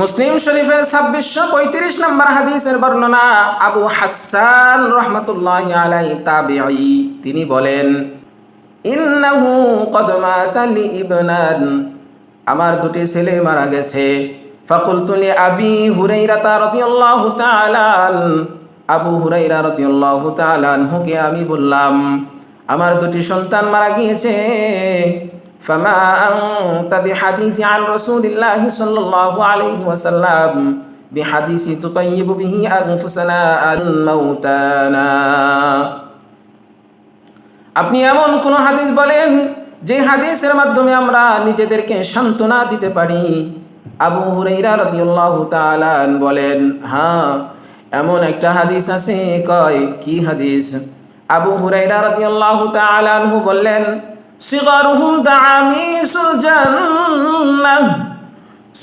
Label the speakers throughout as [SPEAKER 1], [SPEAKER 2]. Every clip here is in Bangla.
[SPEAKER 1] মুসলিম শরীফের ছাব্বিশশো পঁয়ত্রিশ নম্বর হাদিসের বর্ণনা আবু হাসান রহমতুল্লাহ আলাই তাবিঈ। তিনি বলেন, ইন্নাহু কদ মাতা লি ইবনান। আমার দুটি ছেলে মারা গেছে। ফাকুলতু লি আবি হুরাইরাতা রাদিয়াল্লাহু তাআলা আবু হুরাইরা রাদিয়াল্লাহু তাআলা হুকে আমি বললাম, আমার দুটি সন্তান মারা গিয়েছে। فما أنت بحديث عن رسول الله صلى الله عليه وسلم بحديث تطيب به أنفسنا عن موتانا আপনি এমন কোন হাদিস বলেন যে হাদিসের মাধ্যমে আমরা নিজেদেরকে সান্ত্বনা দিতে পারি আবু হুরাইরা রাদিয়াল্লাহু তাআলা বলেন হ্যাঁ এমন একটা হাদিস আছে কয় কি হাদিস আবু হুরাইরা রাদিয়াল্লাহু তাআলা আনহু বললেন সিগারুহুম দামিসুল জান্নাহ।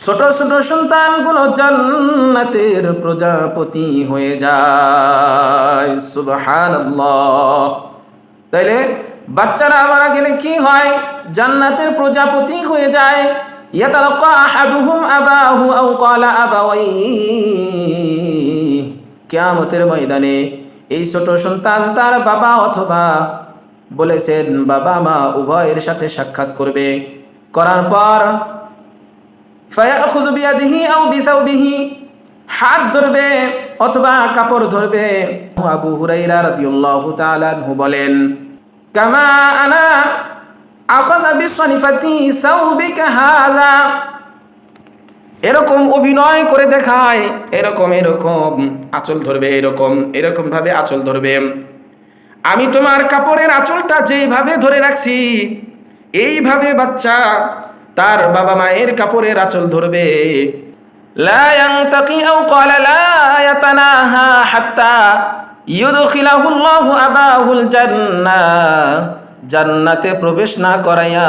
[SPEAKER 1] ছোট ছোট সন্তানগুলো জান্নাতের প্রজাপতি হয়ে যায়। সুবহানাল্লাহ। তাইলে বাচ্চারা মারা গেলে কি হয়? জান্নাতের প্রজাপতি হয়ে যায়। ইয়াতালাক্কা আহাদুহুম আবাহু আও ক্বালা আবাওয়াইহি। কিয়ামতের ময়দানে এই ছোট সন্তান তার বাবা অথবা বলেছেন, বাবা মা উভয়ের সাথে সাক্ষাৎ করবে। করার পর হাত ধরবে অথবা কাপড় ধরবে। আবু হুরাইরা রাদিয়াল্লাহু তাআলা আনহু বলেন, কামা আনা আখাযা বিসনিফাতি সাউবিকা হাযা? এরকম অভিনয় করে দেখায়, এরকম এরকম আঁচল ধরবে, এরকম এরকম ভাবে আঁচল ধরবে। আমি তোমার কাপড়ের আঁচলটা যেইভাবে ধরে রাখছি এইভাবে বাচ্চা তার বাবা মায়ের কাপড়ের আঁচল ধরবে لا ينتقي أو قال لا يتناهى حتى يدخله الله أباه الجنة জান্নাতে প্রবেশ না করাইয়া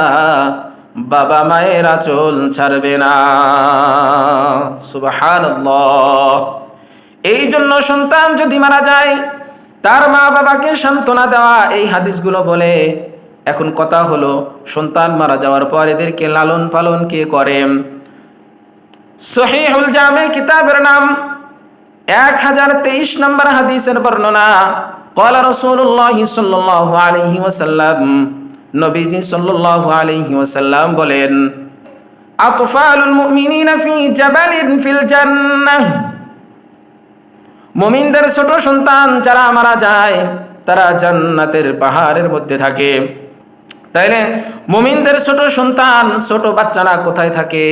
[SPEAKER 1] বাবা মায়ের আঁচল ছাড়বে না সুবহানাল্লাহ এই জন্য সন্তান যদি মারা যায় তার মা বাবাকে সান্ত্বনা দেওয়া, এই হাদিসগুলো বলে, এখন কথা হলো, সন্তান মারা যাওয়ার পর এদেরকে লালন পালন কে করে? সহিহুল জামে কিতাবের নাম, এক হাজার তেইশ নম্বর হাদিসের বর্ণনা, কলা রসুল্লাহ সাল্লাহ আলহি ওসাল্লাম নবীজি সাল্লাহ আলহি ওসাল্লাম বলেন, আতফালুল মুমিনিনা ফি জাবালিন ফিল জান্নাহ। মুমিনদের ছোট সন্তান যারা মারা যায়, তারা জান্নাতের পাহাড়ের মধ্যে থাকে। তাইলে মমিনদের ছোট সন্তান, ছোট বাচ্চারা কোথায় থাকে?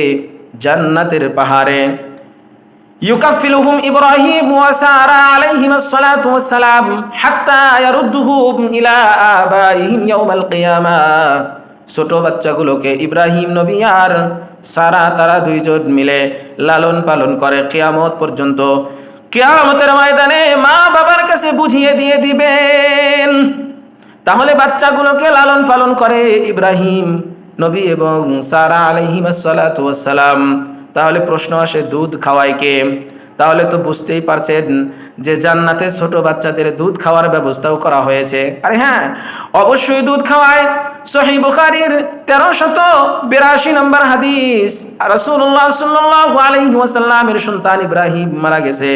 [SPEAKER 1] জান্নাতের পাহাড়ে। ইউকাফিলুহুম ইব্রাহিম ওয়া সারা আলাইহিমাস সালাতু সালাম হাত্তা ইয়ারুদ্দুহুম ইলা আবাইহিম ইয়াউমাল কিয়ামাহ ছোট বাচ্চাগুলোকে ইব্রাহিম নবী আর সারা তারা দুইজন মিলে লালন পালন করে কিয়ামত পর্যন্ত। কিয়ামতের ময়দানে মা বাবার কাছে বুঝিয়ে দিয়ে দিবেন। তাহলে বাচ্চাগুলোকে লালন পালন করে ইব্রাহিম নবী এবং সারা আলহিমাসালাম তাহলে প্রশ্ন আসে, দুধ খাওয়ায় কে? তাহলে তো বুঝতেই পারছেন যে জান্নাতে ছোট বাচ্চাদের দুধ খাওয়ার ব্যবস্থাও করা হয়েছে। আরে হ্যাঁ অবশ্যই দুধ খাওয়ায়। সহি বুখারির তেরো শত বিরাশি নম্বর হাদিস। রসুল্লাহ সাল্লাহ আলহি ওয়াসাল্লামের সন্তান ইব্রাহিম মারা গেছে।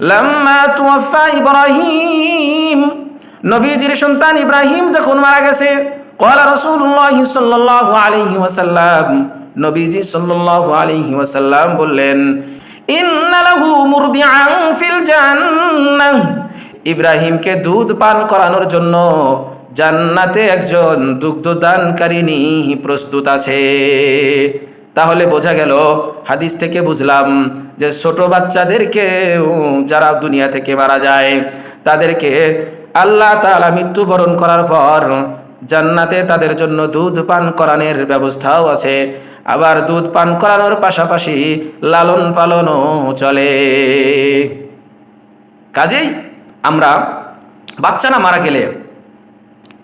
[SPEAKER 1] লাম্মা তুয়াফা ইব্রাহিম। নবীজির সন্তান ইব্রাহিম যখন মারা গেছে কলা রসুল্লাহ সাল্লাহ আলহি ওয়াসাল্লাম। নবীজি সাল্লাহ আলহি ওয়াসাল্লাম বললেন ইন্নালাহু মুরদিআন ফিল জান্নাহ। ইব্রাহিমকে দুধ পান করানোর জন্য জান্নাতে একজন দুগ্ধদানকারিণী প্রস্তুত আছে। তাহলে বোঝা গেল, হাদিস থেকে বুঝলাম যে ছোট বাচ্চাদেরকে যারা দুনিয়া থেকে মারা যায়, তাদেরকে আল্লাহ তাআলা মৃত্যুবরণ করার পর জান্নাতে তাদের জন্য দুধ পান করানোর ব্যবস্থাও আছে। আবার দুধ পান করানোর পাশাপাশি লালন পালনও চলে। কাজেই আমরা বাচ্চারা মারা গেলে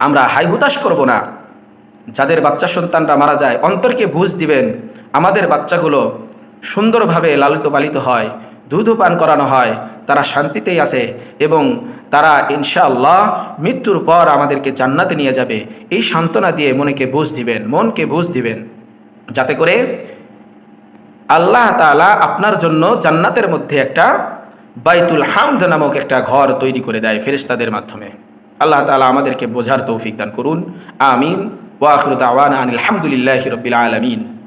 [SPEAKER 1] আমরা হাই হুতাশ করব না। যাদের বাচ্চা সন্তানরা মারা যায়, অন্তরকে বুঝ দিবেন আমাদের বাচ্চাগুলো সুন্দরভাবে লালিত পালিত হয় দুধও পান করানো হয়, তারা শান্তিতেই আছে এবং তারা ইনশাআল্লাহ মৃত্যুর পর আমাদেরকে জান্নাতে নিয়ে যাবে। এই সান্ত্বনা দিয়ে মনেকে বুঝ দিবেন, মনকে বুঝ দিবেন। যাতে করে আল্লাহ তাআলা আপনার জন্য জান্নাতের মধ্যে একটা বাইতুল হামদ নামক একটা ঘর তৈরি করে দেয় ফেরেশতাদের মাধ্যমে। আল্লাহ তাআলা আমাদেরকে বোঝার তৌফিক দান করুন। আমিন। ওয়াখরুদ আওয়ানা আনিল হামদুলিল্লাহি রব্বিল আলামিন।